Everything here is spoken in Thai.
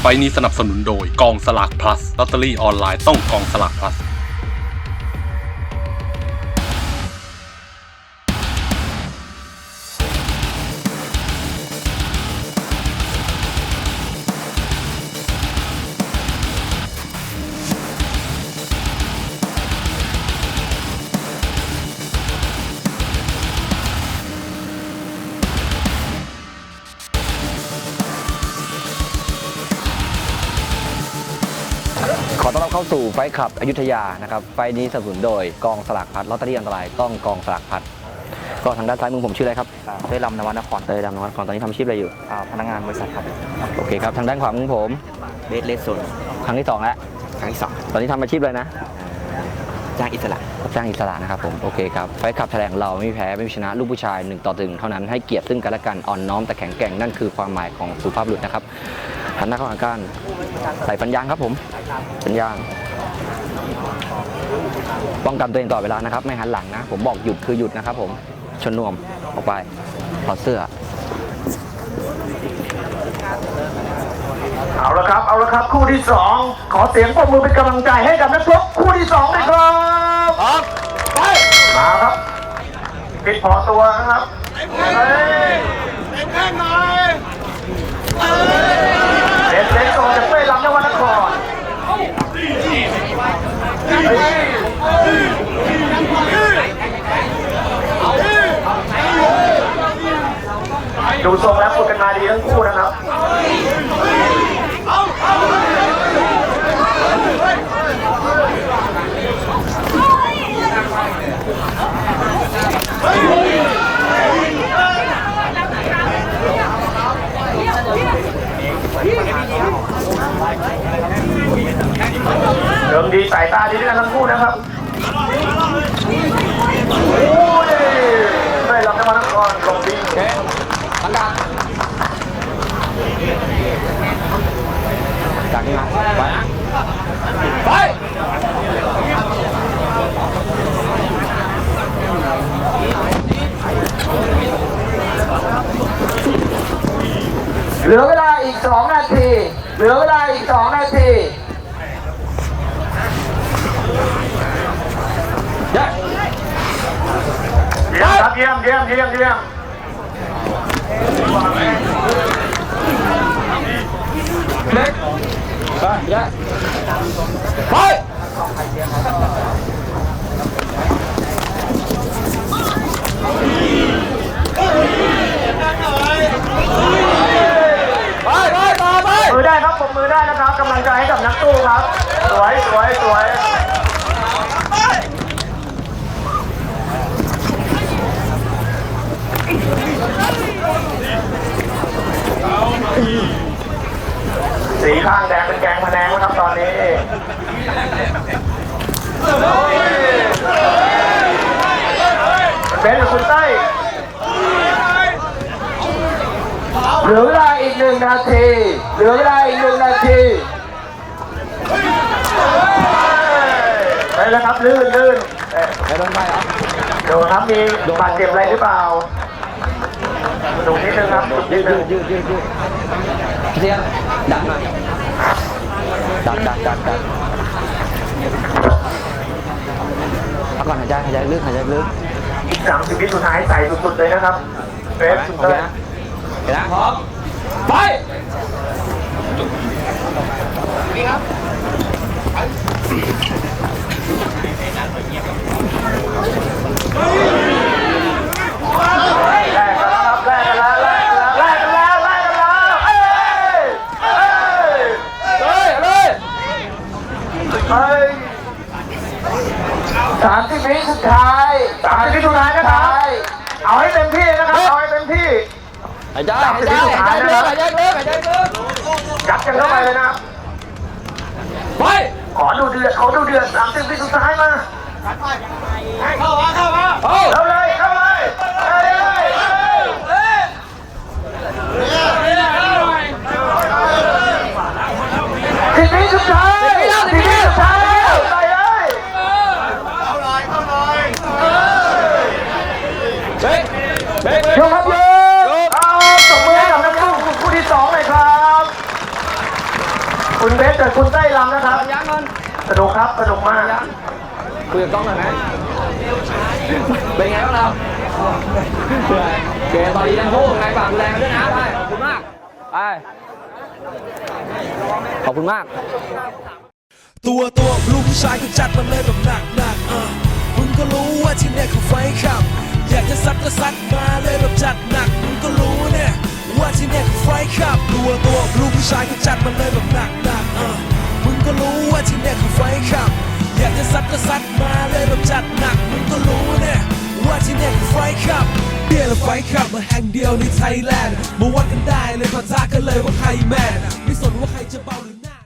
ไฟนี้สนับสนุนโดยกองสลาก plus ลอตเตอรี่ออนไลน์ต้องกองสลาก plus เข้าสู่ไฟท์คลับอยุธยานะครับไฟท์นี้สนับสนุนโดยกองสลากพัดลอตเตอรี่อันตรายต้องกองสลากพัด ก็ทางด้านซ้ายมือผมชื่ออะไรครับเต้ยลำนวนครเตยดำนวัดก่อนตอนนี้ทำอาชีพอะไรอยู่อ่าพนักงานบริษัทครับโอเคครับทางด้านขวามือผมเบสเลสโซนครั้งที่สองแล้วครั้งที่สองตอนนี้ทำอาชีพอะไรนะจ้างอิสระรับจ้างอิสระนะครับผมโอเคครับไฟท์คลับแถลงเราไม่มีแพ้ไม่มีชนะลูกผู้ชายหนึ่งต่อหนึ่งเท่านั้นให้เกียรติซึ่งกันและกันอ่อนน้อมแต่แข็งแกร่งนั่นคือความหมายของสุภาพบุรุษนะครับ หันหน้าเข้าหากันใส่ฟันยางครับผมฟันยาง ป้องกันตัวเองตลอดเวลานะครับ ไม่หันหลังนะ ผมบอกหยุดคือหยุดนะครับผม ชนนวมออกไปถอดเสื้อ เอาละครับ เอาละครับ คู่ที่สองขอเสียงปรบมือเป็นกำลังใจให้กับนักชกคู่ที่สองด้วยครับครับไปมาครับปิดพอตัวนะครับเฮ้ยเด็ดเล็กโตจากเป้ลำนวนครเฮ้ย ดูทรงแล้วฝึกกันมาดีทั้งคู่นะครับเดิมดีสายตาดีด้วยกันทั้งคู่นะครับ โอ้ยได้รับน้ำมันก่อนลงดี จากนี้มาไป ไป เหลือเวลาอีกสองนาที เหลือเวลาอีกสองนาทีเยี่ยมครับเยี่ยมเยี่ยมเยี่ยมเยี่ยมเล็กไป ไปมือได้ครับปมมือได้นะครับกำลังใจให้กับนักสู้ครับ สวยสวยสวยสีข้างแดงเป็นแกงพะแนงนะครับตอนนี้มันเป็นกับคุณไส้หลือ นึ่งนาที เหลือเวลาอีกหนึ่งนาทีไปแล้วครับลื่นลื่นเอ๊ะไปโดนไปเหรอดูครับมีบาดเจ็บอะไรหรือเปล่าดูนิดนึงครับดูนิยืดดนึยืงดยืดยืดยืดเสียงดักหน่อยดักดักดักดักพักก่อนหายใจหายใจลึกหายใจลึกอีกสามสิบวิสุดท้ายใส่สุดๆเลยนะครับเฟสสุดโอเลเคยนะเห็นนะพร้อม ไปแลกกันแล้วครับแลกกันแล้วแลกกันแล้วแลกกันแล้วแลกกันแล้วเอ้ยเอ้ยเลยเลยเอ้ยสามสิบวิสุดท้ายสามสิบวิสุดท้ายนะครับ เอาให้เต็มที่นะครับ เอาให้เต็มที่ หายใจหายใจหายใจลึกหายใจลึกหายใจลึก ยัดกันเข้าไปเลยนะครับ ไป ขอดูเดือดขอดูเดือดสามสิบวิสุดท้ายมาเข้ามาเข้ามา เอา เข้าเลยเข้าเลยเอ้ยเอ้ยเอ้ยสิบวิสุดท้ายสิบวิสุดท้ายไปเลย สนุกครับสนุกมากคุยกับกล้องหน่อยไหมเป็นไงบ้างเราเกมตอนนี้ทั้งคู่ไงฝากดูแลกันด้วยนะไปขอบคุณมากไปขอบคุณมาก ตัวตัวลูกผู้ชายก็จัดมาเลยแบบหนักหนักๆอะมึงก็รู้ว่าที่เนี่ยคือไฟขับ อยากจะซัดก็ซัดมาเลยแบบจัดหนักมึงก็รู้เนี่ยว่าที่เนี่ยคือไฟขับ ตัวตัวลูกผู้ชายก็จัดมาเลยแบบหนัก ที่เนี่ยคือไฟขับ อยากจะซัดก็ซัดมาเลยแบบจัดหนักมึงก็รู้เนี่ยว่าที่เนี่ยคือไฟขับเบียร์และไฟขับมาแห่งเดียวในไทยแลนด์มาวัดกันได้เลยพอท้ากันเลยว่าใครแมนไม่สนว่าใครจะเบาหรือ